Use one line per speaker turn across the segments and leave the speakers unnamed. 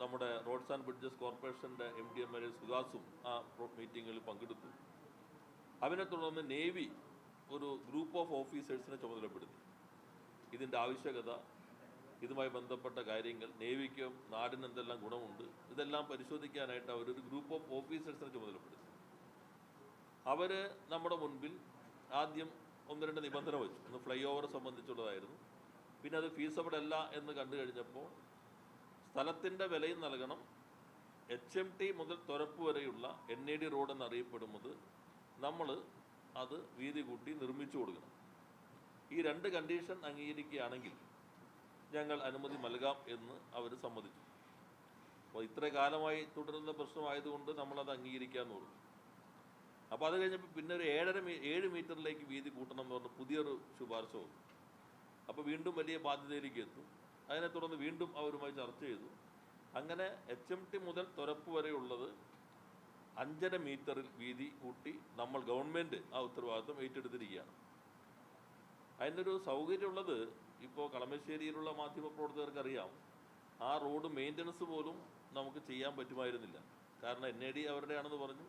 നമ്മുടെ roads and bridges കോർപ്പറേഷന്റെ M D M L സുഹാസും ആ മീറ്റിങ്ങിൽ പങ്കെടുത്തു. അതിനെ തുടർന്ന് നേവി ഒരു ഗ്രൂപ്പ് ഓഫ് ഓഫീസേഴ്സിനെ ചുമതലപ്പെടുത്തി. ഇതിന്റെ ആവശ്യകത ഇതുമായി ബന്ധപ്പെട്ട കാര്യങ്ങൾ നേവിക്കും നാടിന് എന്തെല്ലാം ഗുണമുണ്ട് ഇതെല്ലാം പരിശോധിക്കാനായിട്ട് അവരൊരു ഗ്രൂപ്പ് ഓഫ് ഓഫീസേഴ്സിനെ ചുമതലപ്പെടുത്തി. അവർ നമ്മുടെ മുൻപിൽ ആദ്യം ഒന്ന് രണ്ട് നിബന്ധന വെച്ചു. ഒന്ന് ഫ്ലൈ ഓവർ സംബന്ധിച്ചുള്ളതായിരുന്നു. പിന്നെ അത് ഫീസബിൾ അല്ല എന്ന് കണ്ടു കഴിഞ്ഞപ്പോൾ സ്ഥലത്തിന്റെ വിലയും നൽകണം. എച്ച് എം ടി മുതൽ തുരപ്പ് വരെയുള്ള എൻ എ ഡി റോഡ് എന്നറിയപ്പെടുന്നത് നമ്മൾ അത് വീതി കൂട്ടി നിർമ്മിച്ചു കൊടുക്കണം. ഈ രണ്ട് കണ്ടീഷൻ അംഗീകരിക്കുകയാണെങ്കിൽ ഞങ്ങൾ അനുമതി നൽകാം എന്ന് അവർ സമ്മതിച്ചു. അപ്പോൾ ഇത്ര കാലമായി തുടരുന്ന പ്രശ്നമായതുകൊണ്ട് നമ്മളത് അംഗീകരിക്കാമെന്ന് പറഞ്ഞു. അപ്പോൾ അത് കഴിഞ്ഞപ്പോൾ പിന്നെ ഒരു ഏഴര മീ ഏഴ് മീറ്ററിലേക്ക് വീതി കൂട്ടണം എന്ന് പറഞ്ഞ് പുതിയൊരു ശുപാർശ വന്നു. അപ്പോൾ വീണ്ടും വലിയ ബാധ്യതയിലേക്ക് എത്തും. അതിനെ തുടർന്ന് വീണ്ടും അവരുമായി ചർച്ച ചെയ്തു. അങ്ങനെ എച്ച് എം ടി മുതൽ തുരപ്പ് വരെയുള്ളത് അഞ്ചര മീറ്ററിൽ വീതി കൂട്ടി നമ്മൾ ഗവൺമെന്റ് ആ ഉത്തരവാദിത്വം ഏറ്റെടുത്തിരിക്കുകയാണ്. അതിന്റെ ഒരു സൗകര്യമുള്ളത് ഇപ്പോൾ കളമശ്ശേരിയിലുള്ള മാധ്യമപ്രവർത്തകർക്കറിയാം ആ റോഡ് മെയിന്റനൻസ് പോലും നമുക്ക് ചെയ്യാൻ പറ്റുമായിരുന്നില്ല. കാരണം എൻ എ ഡി അവരുടെയാണെന്ന് പറഞ്ഞു.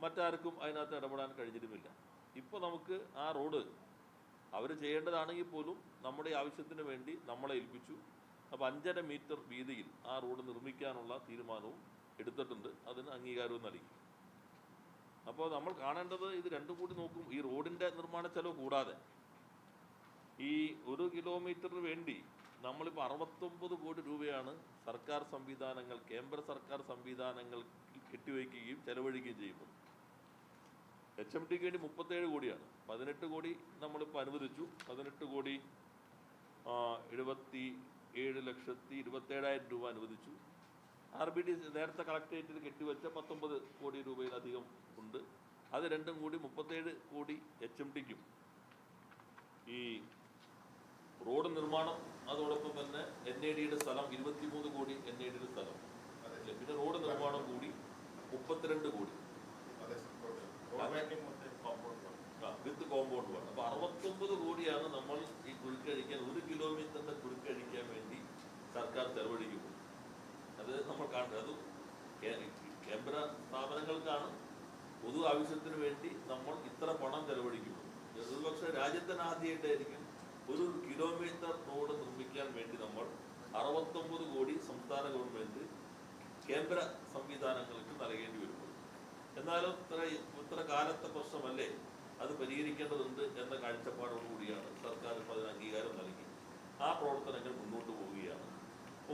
മറ്റാർക്കും അതിനകത്ത് ഇടപെടാൻ കഴിഞ്ഞിരുന്നില്ല. ഇപ്പോൾ നമുക്ക് ആ റോഡ് അവർ ചെയ്യേണ്ടതാണെങ്കിൽ പോലും നമ്മുടെ ആവശ്യത്തിന് വേണ്ടി നമ്മളെ ഏൽപ്പിച്ചു. അപ്പോൾ അഞ്ചര മീറ്റർ വീതിയിൽ ആ റോഡ് നിർമ്മിക്കാനുള്ള തീരുമാനവും എടുത്തിട്ടുണ്ട്. അതിന് അംഗീകാരവും നൽകി. അപ്പോൾ നമ്മൾ കാണേണ്ടത് ഇത് രണ്ടും കൂടി നോക്കും. ഈ റോഡിന്റെ നിർമ്മാണ ചെലവ് കൂടാതെ ഈ ഒരു കിലോമീറ്ററിന് വേണ്ടി നമ്മളിപ്പോൾ അറുപത്തൊമ്പത് കോടി രൂപയാണ് സർക്കാർ സംവിധാനങ്ങൾ കേന്ദ്ര സർക്കാർ സംവിധാനങ്ങൾ കെട്ടിവയ്ക്കുകയും ചെലവഴിക്കുകയും ചെയ്യുന്നത്. എച്ച് എം ടിക്ക് വേണ്ടി മുപ്പത്തേഴ് കോടിയാണ്. പതിനെട്ട് കോടി നമ്മളിപ്പോൾ അനുവദിച്ചു. പതിനെട്ട് കോടി എഴുപത്തി ഏഴ് ലക്ഷത്തി ഇരുപത്തേഴായിരം രൂപ അനുവദിച്ചു. ആർ ബി ഡി നേരത്തെ കളക്ടറേറ്റിൽ കെട്ടിവെച്ച പത്തൊമ്പത് കോടി രൂപയിലധികം ഉണ്ട്. അത് രണ്ടും കൂടി മുപ്പത്തേഴ് കോടി എച്ച് എം ടിക്കും ഈ റോഡ് നിർമ്മാണം അതോടൊപ്പം തന്നെ എൻ എ ഡിയുടെ സ്ഥലം ഇരുപത്തിമൂന്ന് കോടി എൻ എ ഡിയുടെ സ്ഥലം. പിന്നെ റോഡ് നിർമ്മാണം കൂടി മുപ്പത്തിരണ്ട് കോടി
അതെ സർ. റോഡ് ബാങ്കിങ് മൊത്തം കോമ്പൗണ്ട് ആണ്.
വിത്ത് കോമ്പൗണ്ട് വേണം അപ്പൊ അറുപത്തൊമ്പത് കോടിയാണ് നമ്മൾ ഈ കുരുക്കഴിക്കാൻ ഒരു കിലോമീറ്ററിന്റെ കുരുക്കഴിക്കാൻ വേണ്ടി സർക്കാർ ചെലവഴിക്കുന്നു. അത് നമ്മൾ കാണുന്നത്. അത് കേന്ദ്ര സ്ഥാപനങ്ങൾക്കാണ്. പൊതു ആവശ്യത്തിന് വേണ്ടി നമ്മൾ ഇത്ര പണം ചെലവഴിക്കുന്നത് ഒരുപക്ഷെ രാജ്യത്തിന് ആദ്യമായിട്ടായിരിക്കും ഒരു കിലോമീറ്റർ റോഡ് നിർമ്മിക്കാൻ വേണ്ടി നമ്മൾ അറുപത്തൊമ്പത് കോടി സംസ്ഥാന ഗവൺമെന്റ് കേന്ദ്ര സംവിധാനങ്ങൾക്ക് നൽകേണ്ടി വരുന്നത് എന്നാലും ഇത്ര ഇത്ര കാലത്തെ പ്രശ്നമല്ലേ? അത് പരിഹരിക്കേണ്ടതുണ്ട് എന്ന കാഴ്ചപ്പാടോടുകൂടിയാണ് സർക്കാർ ഇപ്പോൾ അതിന് അംഗീകാരം നൽകി. ആ പ്രവർത്തനങ്ങൾ മുന്നോട്ട് പോവുകയാണ്.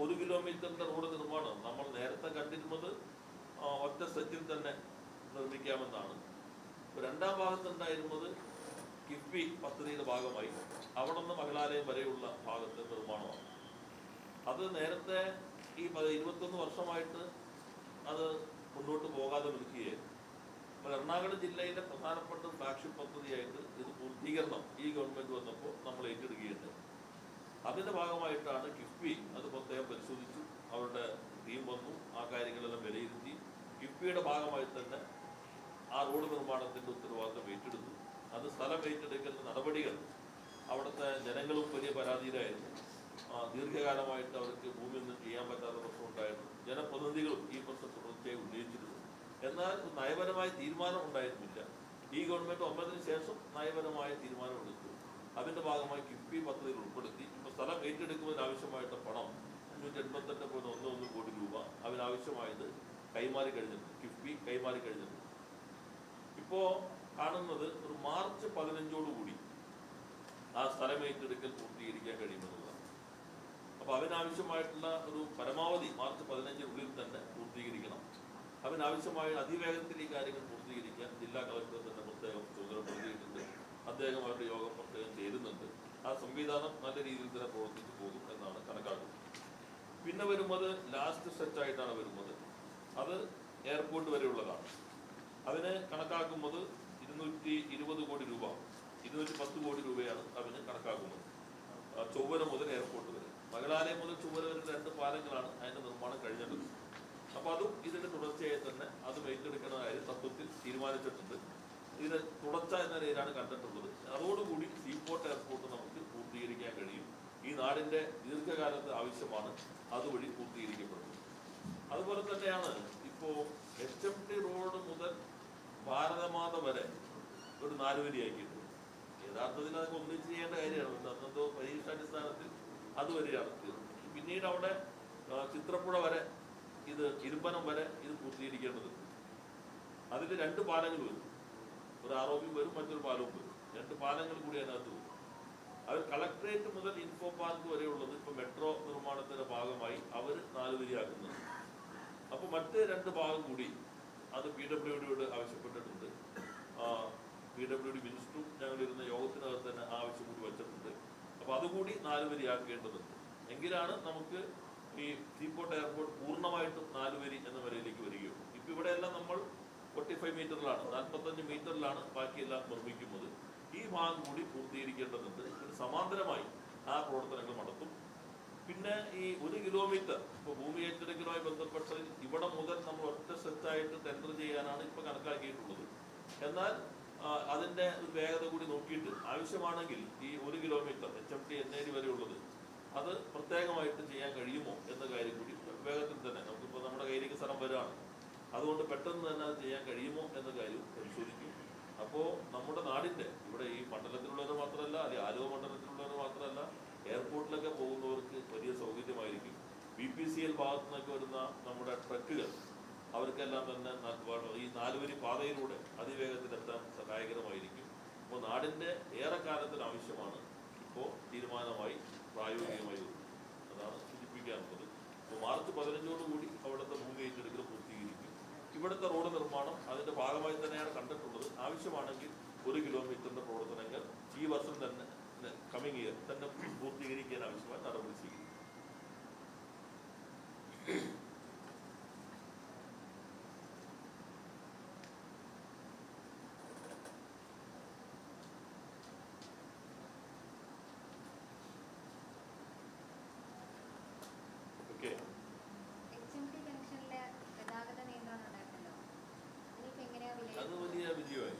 ഒരു കിലോമീറ്ററിന്റെ റോഡ് നിർമ്മാണം നമ്മൾ നേരത്തെ കണ്ടിരുന്നത് ഒറ്റ സെറ്റിൽ തന്നെ നിർമ്മിക്കാമെന്നാണ്. രണ്ടാം ഭാഗത്തുണ്ടായിരുന്നത് കിഫ്ബി പദ്ധതിയുടെ ഭാഗമായി അവിടെ നിന്ന് മഹിളാലയം വരെയുള്ള ഭാഗത്തെ നിർമ്മാണമാണ്. അത് നേരത്തെ ഈ ഇരുപത്തൊന്ന് വർഷമായിട്ട് അത് മുന്നോട്ട് പോകാതെ നിൽക്കുകയായിരുന്നു. അപ്പോൾ എറണാകുളം ജില്ലയിലെ പ്രധാനപ്പെട്ട ഫ്ലാഗ്ഷിപ്പ് പദ്ധതിയായിട്ട് ഇത് പൂർത്തീകരണം ഈ ഗവൺമെന്റ് വന്നപ്പോൾ നമ്മൾ ഏറ്റെടുക്കുകയുണ്ട് അതിന്റെ ഭാഗമായിട്ടാണ് കിഫ്ബി അത് പ്രത്യേകം പരിശോധിച്ചു. അവരുടെ ടീം വന്നു ആ കാര്യങ്ങളെല്ലാം വിലയിരുത്തി. കിഫ്ബിയുടെ ഭാഗമായി തന്നെ ആ റോഡ് നിർമ്മാണത്തിന്റെ ഉത്തരവാദിത്തം ഏറ്റെടുത്തു. അത് സ്ഥലം ഏറ്റെടുക്കുന്ന നടപടികൾ അവിടുത്തെ ജനങ്ങളും വലിയ പരാതിയിലായിരുന്നു. ദീർഘകാലമായിട്ട് അവർക്ക് ഭൂമിയൊന്നും ചെയ്യാൻ പറ്റാത്ത പ്രശ്നം ഉണ്ടായിരുന്നു. ജനപ്രതിനിധികളും ഈ പ്രശ്നം തുടർച്ചയായി ഉന്നയിച്ചിരുന്നു. എന്നാൽ നയപരമായ തീരുമാനം ഉണ്ടായിരുന്നില്ല. ഈ ഗവൺമെന്റ് ഒമ്പതിനു ശേഷം നയപരമായ തീരുമാനം എടുത്തു. അതിന്റെ ഭാഗമായി കിഫ്ബി പദ്ധതിയിൽ ഉൾപ്പെടുത്തി. ഇപ്പൊ സ്ഥലം ഏറ്റെടുക്കുന്നതിന് ആവശ്യമായിട്ട് പണം അഞ്ഞൂറ്റി എൺപത്തെട്ട് പോയിന്റ് ഒന്ന് ഒന്ന് കോടി രൂപ അതിനാവശ്യമായത് കൈമാറി കഴിഞ്ഞിട്ടുണ്ട്. കിഫ്ബി കൈമാറി കഴിഞ്ഞിട്ടുണ്ട്. ഇപ്പോ കാണുന്നത് ഒരു മാർച്ച് പതിനഞ്ചോടുകൂടി ആ സ്ഥലം ഏറ്റെടുക്കൽ പൂർത്തീകരിക്കാൻ കഴിയുമെന്നുള്ളതാണ്. അപ്പൊ അതിനാവശ്യമായിട്ടുള്ള ഒരു പരമാവധി മാർച്ച് പൂർത്തീകരിക്കണം അതിനാവശ്യമായ അതിവേഗത്തിൽ ഈ കാര്യങ്ങൾ പൂർത്തീകരിക്കാൻ ജില്ലാ കളക്ടർ തന്നെ പ്രത്യേകം ചുമതല നൽകിയിട്ടുണ്ട്. അദ്ദേഹം അവരുടെ യോഗം പ്രത്യേകം ചേരുന്നുണ്ട്. ആ സംവിധാനം നല്ല രീതിയിൽ തന്നെ പ്രവർത്തിച്ചു പോകും എന്നാണ് കണക്കാക്കുന്നത്. പിന്നെ വരുന്നത് ലാസ്റ്റ് സെറ്റ് ആയിട്ടാണ് വരുന്നത്. അത് എയർപോർട്ട് വരെയുള്ളതാണ്. അതിന് കണക്കാക്കുന്നത് ഇരുന്നൂറ്റി ഇരുപത് കോടി രൂപ. ഇരുന്നൂറ്റി പത്ത് കോടി രൂപയാണ് അതിന് കണക്കാക്കുന്നത്. ചൊവ്വര മുതൽ എയർപോർട്ട് വരെ. മകളാലയം മുതൽ ചൊവ്വര വരെ രണ്ട് പാലങ്ങളാണ് അതിന്റെ നിർമ്മാണം കഴിഞ്ഞിട്ടുള്ളത്. അപ്പൊ അതും ഇതിന്റെ തുടർച്ചയായി തന്നെ അതും ഏറ്റെടുക്കുന്ന കാര്യം തത്വത്തിൽ തീരുമാനിച്ചിട്ടുണ്ട്. ഇതിന് തുടർച്ച എന്ന നിലയിലാണ് കണ്ടിട്ടുള്ളത്. അതോടുകൂടി സീപോർട്ട് എയർപോർട്ട് നമുക്ക് പൂർത്തീകരിക്കാൻ കഴിയും. ഈ നാടിന്റെ ദീർഘകാലത്തെ ആവശ്യമാണ് അതുവഴി പൂർത്തീകരിക്കപ്പെടുന്നത്. അതുപോലെ തന്നെയാണ് ഇപ്പോ എച്ച് എം ടി റോഡ് മുതൽ ഭാരതമാത വരെ ഒരു നാലുവരിയാക്കിയിട്ടുണ്ട് യഥാർത്ഥത്തിൽ അതൊക്കെ ഒന്നിച്ച് ചെയ്യേണ്ട കാര്യമാണ്. അന്നത്തെ പരീക്ഷാടിസ്ഥാനത്തിൽ തീർന്നത്. പിന്നീട് അവിടെ ചിത്രപ്പുഴ വരെ ഇത് ഇരുമ്പനം വരെ ഇത് പൂർത്തീകരിക്കേണ്ടത്. അതിൽ രണ്ട് പാലങ്ങൾ വരും. ഒരു ബി വരും മറ്റൊരു പാലവും വരും. രണ്ട് പാലങ്ങൾ കൂടി അതിനകത്ത് വരും. അവർ കളക്ട്രേറ്റ് മുതൽ ഇൻഫോ പാർക്ക് വരെയുള്ളത് ഇപ്പൊ മെട്രോ നിർമ്മാണത്തിന്റെ ഭാഗമായി അവർ നാലുവരിയാക്കുന്നത്. അപ്പൊ മറ്റ് രണ്ട് ഭാഗം കൂടി അത് പി ഡബ്ല്യു ഡിയോട് ആവശ്യപ്പെട്ടിട്ടുണ്ട്. പി ഡബ്ല്യു ഡി മിനിസ്റ്ററും ഞങ്ങൾ ഇരുന്ന യോഗത്തിനകത്ത് തന്നെ ആവശ്യം കൂടി വെച്ചിട്ടുണ്ട്. അപ്പൊ അതുകൂടി നാലുവരിയാക്കേണ്ടതുണ്ട്. എങ്കിലാണ് നമുക്ക് ഈ സീപോർട്ട് എയർപോർട്ട് പൂർണമായിട്ടും നാലുവരി എന്ന വരയിലേക്ക് വരികയുള്ളൂ. ഇവിടെ എല്ലാം നമ്മൾ ഫോർട്ടി ഫൈവ് മീറ്ററിലാണ് നാൽപ്പത്തഞ്ച് മീറ്ററിലാണ് ബാക്കിയെല്ലാം നിർമ്മിക്കുന്നത്. ഈ ഭാഗം കൂടി പൂർത്തീകരിക്കേണ്ടതുണ്ട്. ഇതിന് സമാന്തരമായി ആ പ്രവർത്തനങ്ങൾ നടത്തും. പിന്നെ ഈ ഒരു കിലോമീറ്റർ ഇപ്പോൾ ഭൂമി ഏറ്റെടുക്കലുമായി ബന്ധപ്പെട്ട് ഇവിടെ മുതൽ നമ്മൾ ഒറ്റ സെറ്റായിട്ട് ടെൻഡർ ചെയ്യാനാണ് ഇപ്പോൾ കണക്കാക്കിയിട്ടുള്ളത്. എന്നാൽ അതിന്റെ വേഗത കൂടി നോക്കിയിട്ട് ആവശ്യമാണെങ്കിൽ ഈ ഒരു kilometre H M T N I D വരെയുള്ളത് അത് പ്രത്യേകമായിട്ട് ചെയ്യാൻ കഴിയുമോ എന്ന കാര്യം കൂടി വേഗത്തിൽ തന്നെ നമുക്കിപ്പോൾ നമ്മുടെ കയ്യിലേക്ക് സ്ഥലം വരികയാണ്. അതുകൊണ്ട് പെട്ടെന്ന് തന്നെ അത് ചെയ്യാൻ കഴിയുമോ എന്ന കാര്യവും പരിശോധിക്കും. അപ്പോൾ നമ്മുടെ നാടിന്റെ ഇവിടെ ഈ മണ്ഡലത്തിലുള്ളവർ മാത്രമല്ല അല്ലെങ്കിൽ ആലുവ മണ്ഡലത്തിലുള്ളവർ മാത്രമല്ല എയർപോർട്ടിലൊക്കെ പോകുന്നവർക്ക് വലിയ സൗകര്യമായിരിക്കും. ബി പി സി എൽ ഭാഗത്തു നിന്നൊക്കെ വരുന്ന നമ്മുടെ ട്രക്കുകൾ അവർക്കെല്ലാം തന്നെ ഈ നാലുവരി പാതയിലൂടെ അതിവേഗത്തിലെത്താൻ സഹായകരമായിരിക്കും. അപ്പോൾ നാടിന്റെ ഏറെക്കാലത്തിന് ആവശ്യമാണ് ഇപ്പോൾ തീരുമാനമായി പ്രായോഗികമായി അതാണ് സൂചിപ്പിക്കാനുള്ളത് അപ്പോൾ മാർച്ച് പതിനഞ്ചോടുകൂടി അവിടുത്തെ ഭൂമി ഏറ്റെടുക്കൽ പൂർത്തീകരിക്കും. ഇവിടുത്തെ റോഡ് നിർമ്മാണം അതിന്റെ ഭാഗമായി തന്നെയാണ് കണ്ടിട്ടുള്ളത്. ആവശ്യമാണെങ്കിൽ ഒരു കിലോമീറ്ററിന്റെ പ്രവർത്തനങ്ങൾ ഈ വർഷം തന്നെ കമ്മിങ് ഇയർ തന്നെ പൂർത്തീകരിക്കാൻ ആവശ്യമായ നടപടി സ്വീകരിക്കും ഓക്കെ
എച്ച് എം ടി ജംഗ്ഷനിലെ ഗതാഗത നിയന്ത്രണം ഉണ്ടായിരുന്നല്ലോ അതിനിപ്പോ എങ്ങനെയാ
അത്
വിലയിരുത്തുന്നത്
വലിയ വിജയമായി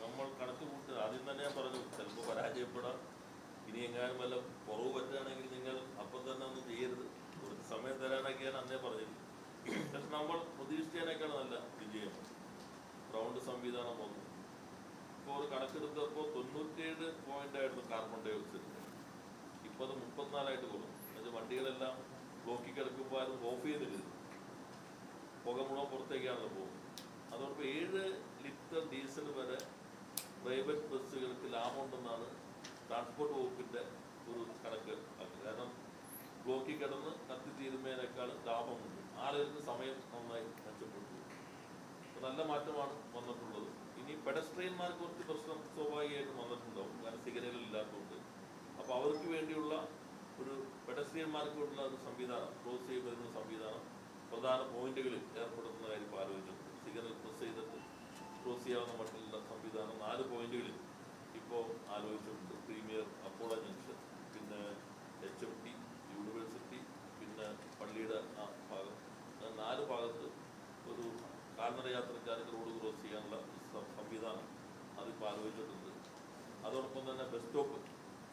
നമ്മൾ കണക്ക് കൂട്ട് ആദ്യം തന്നെ ഞാൻ പറഞ്ഞു ചിലപ്പോൾ പരാജയപ്പെടാം എങ്ങാനും വല്ല കുറവ് പറ്റുകയാണെങ്കിൽ നിങ്ങൾ അപ്പം തന്നെ ഒന്ന് ചെയ്യരുത്. കുറച്ച് സമയം തരാനൊക്കെ ഞാൻ അന്നേ പറഞ്ഞിരുന്നു. പക്ഷെ നമ്മൾ പ്രതീക്ഷിച്ചതിനേക്കാൾ നല്ല വിജയം. റൗണ്ട് സംവിധാനം വന്നു. ഇപ്പോൾ ഒരു കണക്കെടുത്തപ്പോൾ തൊണ്ണൂറ്റിയേഴ് പോയിന്റ് ആയിരുന്നു കാർബൺ ഡൈ ഓക്സൈഡ് ഇപ്പോൾ അത് മുപ്പത്തിനാലായിട്ട് കുറഞ്ഞു അത് വണ്ടികളെല്ലാം ബ്ലോക്കിൽ കിടക്കുമ്പോൾ ആരും ഓഫ് ചെയ്തിരുന്നു പുക മുഴുവൻ പുറത്തേക്കാണല്ലോ പോകുന്നത്. അതോടൊപ്പം ഏഴ് ലിറ്റർ ഡീസൽ വരെ പ്രൈവറ്റ് ബസ്സുകൾക്ക് ലാഭമുണ്ടെന്നാണ് ട്രാൻസ്പോർട്ട് വകുപ്പിന്റെ ഒരു കണക്ക് കാരണം ബ്ലോക്കിൽ കിടന്ന് കത്തി കത്തിത്തീരുന്നതിനേക്കാൾ ലാഭമുണ്ട്. ആളുകൾക്ക് സമയം നന്നായി മെച്ചപ്പെട്ടു നല്ല മാറ്റമാണ് വന്നിട്ടുള്ളത്. ഇനി പെഡസ്ട്രിയന്മാർക്ക് കുറച്ച് പ്രശ്നം സ്വാഭാവികമായിട്ടും വന്നിട്ടുണ്ടാവും. കാരണം സിഗ്നലുകൾ ഇല്ലാത്തതുകൊണ്ട്. അപ്പൊ അവർക്ക് വേണ്ടിയുള്ള ഒരു പെഡസ്ട്രിയന്മാർക്ക് വേണ്ടിയുള്ള ഒരു സംവിധാനം ക്രോസ് ചെയ്ത് വരുന്ന സംവിധാനം പ്രധാന പോയിന്റുകളിൽ ഏർപ്പെടുത്തുന്ന കാര്യം ആലോചിച്ചിട്ടുണ്ട് സിഗ്നൽ പ്രസ് ചെയ്തിട്ട് ക്രോസ് ചെയ്യാവുന്ന മറ്റുള്ള സംവിധാനം നാല് പോയിന്റുകളിൽ ഇപ്പോൾ ആലോചിച്ചിട്ടുണ്ട്. പ്രീമിയർ അപ്പോളോ ജംഗ്ഷൻ പിന്നെ എച്ച് എം ടി യൂണിവേഴ്സിറ്റി പിന്നെ പള്ളിയുടെ ആ ഭാഗം. നാല് ഭാഗത്ത് ഒരു കാൽനട യാത്രക്കാർക്ക് റോഡ് ക്രോസ് ചെയ്യാനുള്ള സംവിധാനം അതിപ്പോൾ ആലോചിച്ചിട്ടുണ്ട്. അതോടൊപ്പം തന്നെ bus stop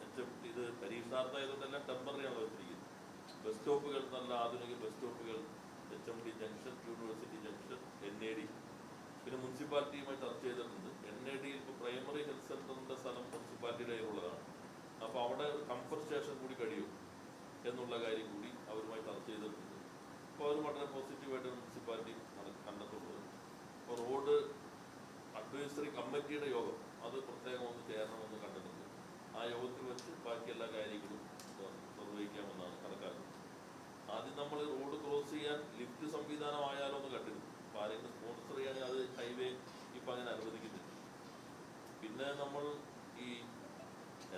H M T ഇത് പരീക്ഷാർത്ഥമായതുകൊണ്ട് തന്നെ ടെമ്പററി ആണ് വെച്ചിരിക്കുന്നത്. ബസ് സ്റ്റോപ്പുകൾ നല്ല ആധുനിക bus സ്റ്റോപ്പുകൾ H M T junction university junction N A D പിന്നെ മുനിസിപ്പാലിറ്റിയുമായി ചർച്ച ചെയ്തിട്ടുണ്ട്. എൻ ഇപ്പോൾ പ്രൈമറി ഹെൽത്ത് സെന്ററിന്റെ സ്ഥലം മുനിസിപ്പാലിറ്റിയുടെ കയ്യിലുള്ളതാണ് അപ്പോൾ അവിടെ കംഫർട്ട് സ്റ്റേഷൻ കൂടി കഴിയും എന്നുള്ള കാര്യം കൂടി അവരുമായി ചർച്ച ചെയ്തിട്ടുണ്ട്. അപ്പോൾ അവർ വളരെ പോസിറ്റീവായിട്ട് മുനിസിപ്പാലിറ്റി കണ്ടെത്തുള്ളത് അപ്പോൾ റോഡ് അഡ്വൈസറി കമ്മിറ്റിയുടെ യോഗം അത് പ്രത്യേകം ഒന്ന് ചേരണമെന്ന് കണ്ടിട്ടുണ്ട്. ആ യോഗത്തിൽ വെച്ച് ബാക്കി എല്ലാ കാര്യങ്ങളും നിർവഹിക്കാമെന്നാണ് കണക്കാക്കുന്നത്. ആദ്യം നമ്മൾ റോഡ് ക്രോസ് ചെയ്യാൻ ലിഫ്റ്റ് സംവിധാനമായാലോ എന്ന് കണ്ടിരുന്നു. അപ്പോൾ ആരെങ്കിലും സ്പോൺസർ ചെയ്യാൻ അത് ഹൈവേ ഇപ്പം അങ്ങനെ അനുവദിക്കുന്നില്ല. പിന്നെ നമ്മൾ ഈ